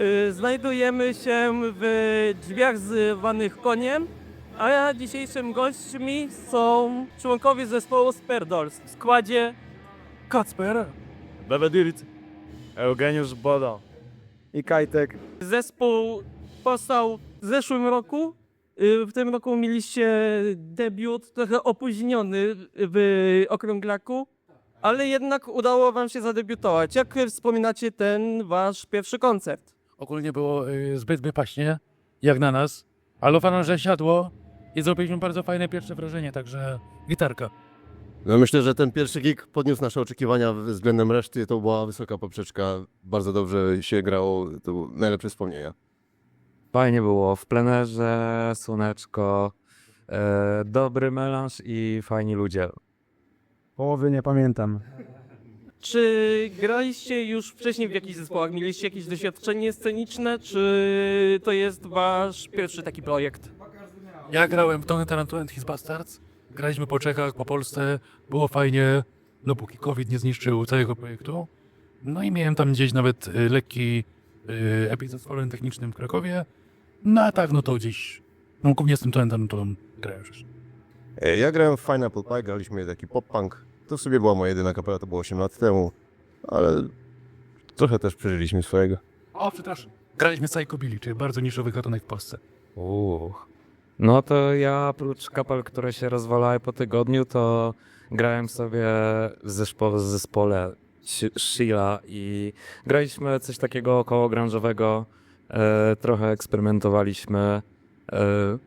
Y, Znajdujemy się w drzwiach zwanych koniem, a dzisiejszymi gośćmi są członkowie zespołu Sperdols w składzie Kacper, Bebedirt, Eugeniusz Bodo i Kajtek. Zespół powstał w zeszłym roku. Y, W tym roku mieliście debiut trochę opóźniony w Okrąglaku, ale jednak udało wam się zadebiutować. Jak wspominacie ten wasz pierwszy koncert? Ogólnie było y, zbyt wypaśnie, jak na nas, ale uważam, że siadło i zrobiliśmy bardzo fajne pierwsze wrażenie, także gitarka. No myślę, że ten pierwszy gig podniósł nasze oczekiwania względem reszty. To była wysoka poprzeczka. Bardzo dobrze się grało. To były najlepsze wspomnienia. Fajnie było w plenerze, słoneczko, e, dobry melanż i fajni ludzie. Połowy nie pamiętam. Czy graliście już wcześniej w jakichś zespołach? Mieliście jakieś doświadczenie sceniczne, czy to jest wasz pierwszy taki projekt? Ja grałem w Tony Tarantu and His Bastards, graliśmy po Czechach, po Polsce, było fajnie, dopóki COVID nie zniszczył całego projektu. No i miałem tam gdzieś nawet y, lekki y, epizod z technicznym w Krakowie. No a tak, no to gdzieś, no głównie z tym Tony Tarantulą grałem już. E, Ja grałem w Fine Apple Pie, graliśmy taki pop-punk. To w sobie była moja jedyna kapela, to było 8 lat temu. Ale trochę też przeżyliśmy swojego. O, przepraszam. Graliśmy Psycho Billy, czyli bardzo niszowy gatunek w Polsce. Uch. No to ja oprócz kapel, które się rozwalały po tygodniu, to grałem sobie w zespo- w zespole Sh- Sheila i graliśmy coś takiego około grunge'owego, e, trochę eksperymentowaliśmy. E,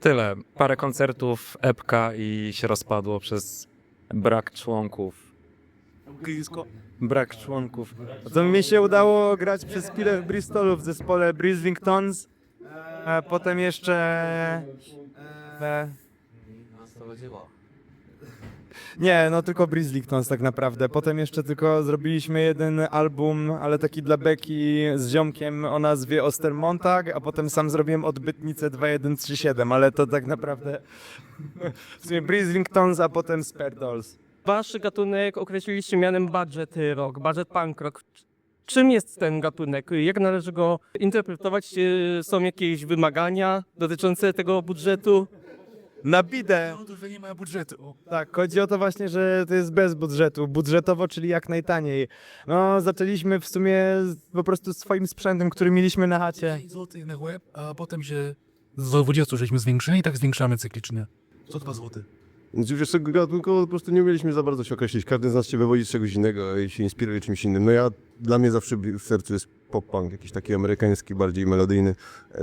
tyle. Parę koncertów, epka i się rozpadło przez brak członków. Brak członków. To mi się udało grać przez chwilę w Bristolu w zespole Brislingtons. A potem jeszcze... E, nie, no tylko Brislingtons tak naprawdę. Potem jeszcze tylko zrobiliśmy jeden album, ale taki dla Beki z ziomkiem o nazwie Ostermontag, a potem sam zrobiłem Odbytnicę 2137, ale to tak naprawdę w sumie Brislingtons, a potem Sperdolls. Wasz gatunek określiliście mianem budget rock, budget punk rock. Czym jest ten gatunek? Jak należy go interpretować? Są jakieś wymagania dotyczące tego budżetu? Na bidę! To, że nie ma budżetu. Tak, chodzi o to właśnie, że to jest bez budżetu. Budżetowo, czyli jak najtaniej. No, zaczęliśmy w sumie z- po prostu swoim sprzętem, który mieliśmy na chacie. 5 zł na łeb, a potem się z 20 żeśmy zwiększyli i tak zwiększamy cyklicznie. Co 2 zł. Więc już tego gatunkowo po prostu nie umieliśmy za bardzo się określić. Każdy z nas się wywodzi z czegoś innego i się inspiruje czymś innym. No ja, dla mnie zawsze w sercu jest pop-punk, jakiś taki amerykański, bardziej melodyjny.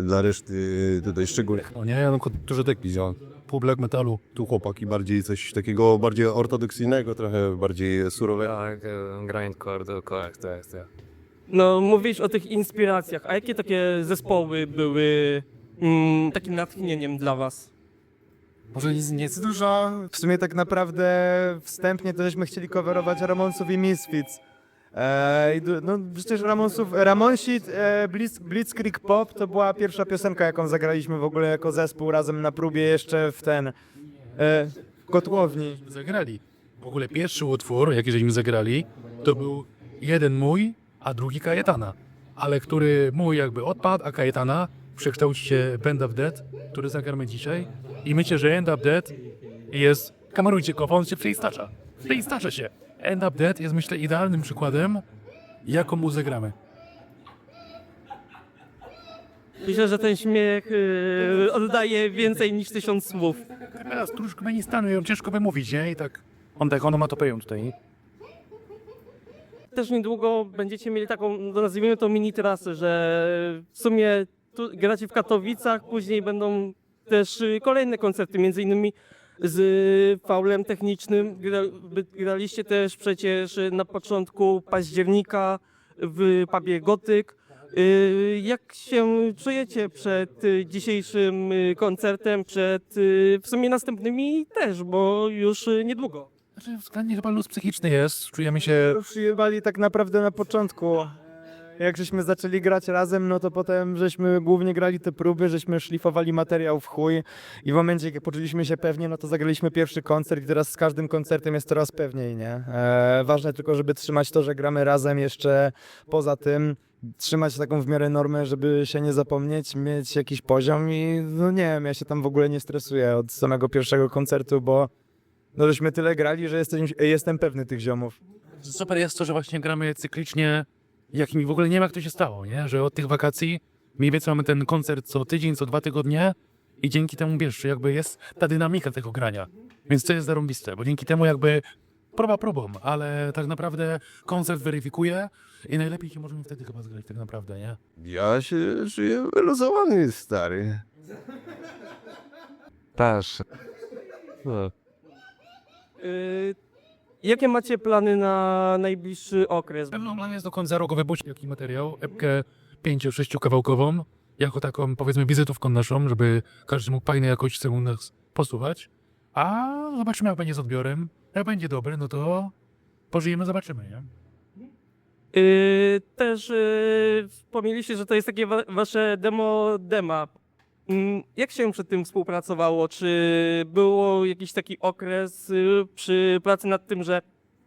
Dla reszty tutaj szczególnie. No nie, ja no, Dużo taki wziąłem. Pół black metalu, tu chłopaki bardziej coś takiego bardziej ortodoksyjnego, trochę bardziej surowego. Tak, grindcore, dokładnie, tak, tak. No, mówisz o tych inspiracjach. A jakie takie zespoły były mm, takim natchnieniem dla was? może nic nie jest Dużo. W sumie tak naprawdę wstępnie to żeśmy chcieli coverować Ramonsów i Misfits. E, no przecież Ramonsów, Ramonsi e, Blitz, Blitzkrieg Pop to była pierwsza piosenka, jaką zagraliśmy w ogóle jako zespół razem na próbie jeszcze w ten, e, w kotłowni. zagrali. W ogóle pierwszy utwór, jaki żeśmy zagrali, to był jeden mój, a drugi Kajetana. Ale który mój jakby odpadł, a Kajetana przekształci się w End of Dead, który zagramy dzisiaj. I myślę, że End of Dead jest... Kamerujcie go, on się przeistacza. Przeistacza się. End of Dead jest myślę idealnym przykładem, jaką mu zagramy. Myślę, że ten śmiech y, oddaje więcej niż tysiąc słów. Kamera z Turkmenistanu, ją ciężko wymówić, nie? I tak... On tak onomatopeją tutaj. Też niedługo będziecie mieli taką, no nazwijmy to mini trasę, że w sumie tu gracie w Katowicach, później będą też y, kolejne koncerty, między innymi z faulem technicznym. Graliście też przecież na początku października w pubie Gotyk. Y, Jak się czujecie przed dzisiejszym koncertem, przed y, w sumie następnymi też, bo już niedługo. Znaczy, względnie chyba luz psychiczny jest. Czujemy się Przyjebali tak naprawdę na początku. Jak żeśmy zaczęli grać razem, no to potem żeśmy głównie grali te próby, żeśmy szlifowali materiał w chuj i w momencie, jak poczuliśmy się pewnie, no to zagraliśmy pierwszy koncert i teraz z każdym koncertem jest coraz pewniej, nie? E, ważne tylko, żeby trzymać to, że gramy razem jeszcze poza tym, trzymać taką w miarę normę, żeby się nie zapomnieć, mieć jakiś poziom i no nie wiem, ja się tam w ogóle nie stresuję od samego pierwszego koncertu, bo no żeśmy tyle grali, że jestem, pewny tych ziomów. Super jest to, że właśnie gramy cyklicznie, jak mi w ogóle nie wiem jak to się stało, nie? Że od tych wakacji mniej więcej mamy ten koncert co tydzień, co dwa tygodnie i dzięki temu, wiesz, jakby jest ta dynamika tego grania. Więc to jest zarąbiste, bo dzięki temu jakby próba próbą, ale tak naprawdę koncert weryfikuje i najlepiej się możemy wtedy chyba zgrać tak naprawdę, nie? Ja się czuję wyluzowany, stary. Też. No. Y, jakie macie plany na najbliższy okres? Pewną plan jest do końca roku wypuścić taki materiał, epkę 5-6 kawałkową, jako taką powiedzmy wizytówką naszą, żeby każdy mógł fajnej jakości u nas posuwać. A zobaczymy jak będzie z odbiorem. Jak będzie dobry, no to pożyjemy, zobaczymy, nie? Y, też y, wspomnieliście, że to jest takie wa- wasze demo dema. Mm, Jak się przed tym współpracowało? Czy było jakiś taki okres y, przy pracy nad tym, że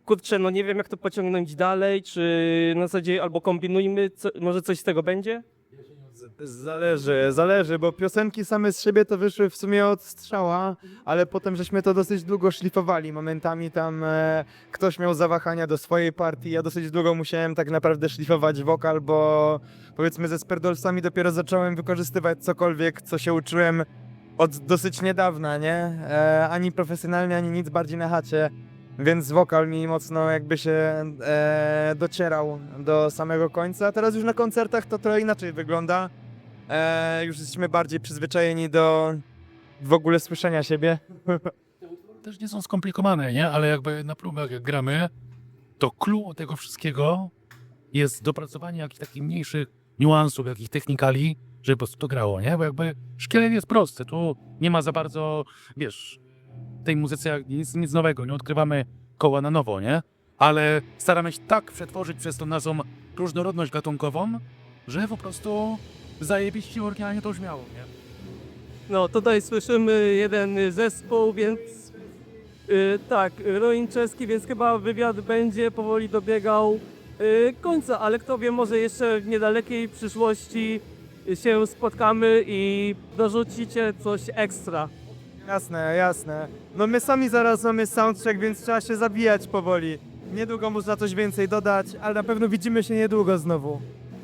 kurczę, no nie wiem jak to pociągnąć dalej, czy na zasadzie albo kombinujmy, co, może coś z tego będzie? Zależy, zależy, bo piosenki same z siebie to wyszły w sumie od strzała, ale potem żeśmy to dosyć długo szlifowali. Momentami tam e, ktoś miał zawahania do swojej partii, ja dosyć długo musiałem tak naprawdę szlifować wokal, bo powiedzmy ze Sperdolsami dopiero zacząłem wykorzystywać cokolwiek, co się uczyłem od dosyć niedawna, nie? E, ani profesjonalnie, ani nic bardziej na chacie. Więc wokal mi mocno jakby się e, docierał do samego końca. Teraz już na koncertach to trochę inaczej wygląda. E, już jesteśmy bardziej przyzwyczajeni do w ogóle słyszenia siebie. Też nie są skomplikowane, nie? Ale jakby na próbach jak gramy, to clue tego wszystkiego jest dopracowanie jakichś takich mniejszych niuansów, jakichś technikali, żeby po prostu to grało, nie? Bo jakby szkielet jest prosty, tu nie ma za bardzo, wiesz, w tej muzyce nic, nic nowego, nie odkrywamy koła na nowo, nie? Ale staramy się tak przetworzyć przez tą naszą różnorodność gatunkową, że po prostu zajebiście oryginalnie to brzmiało, nie? No tutaj słyszymy jeden zespół, więc y, tak, Ruin czeski, więc chyba wywiad będzie powoli dobiegał y, końca, ale kto wie, może jeszcze w niedalekiej przyszłości się spotkamy i dorzucicie coś ekstra. Jasne, jasne. No my sami zaraz mamy soundcheck, więc trzeba się zabijać powoli. Niedługo można coś więcej dodać, ale na pewno widzimy się niedługo znowu.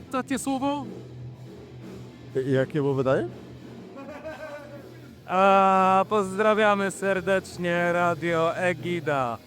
Ostatnie słowo? Jakie było wydanie? A pozdrawiamy serdecznie Radio Egida.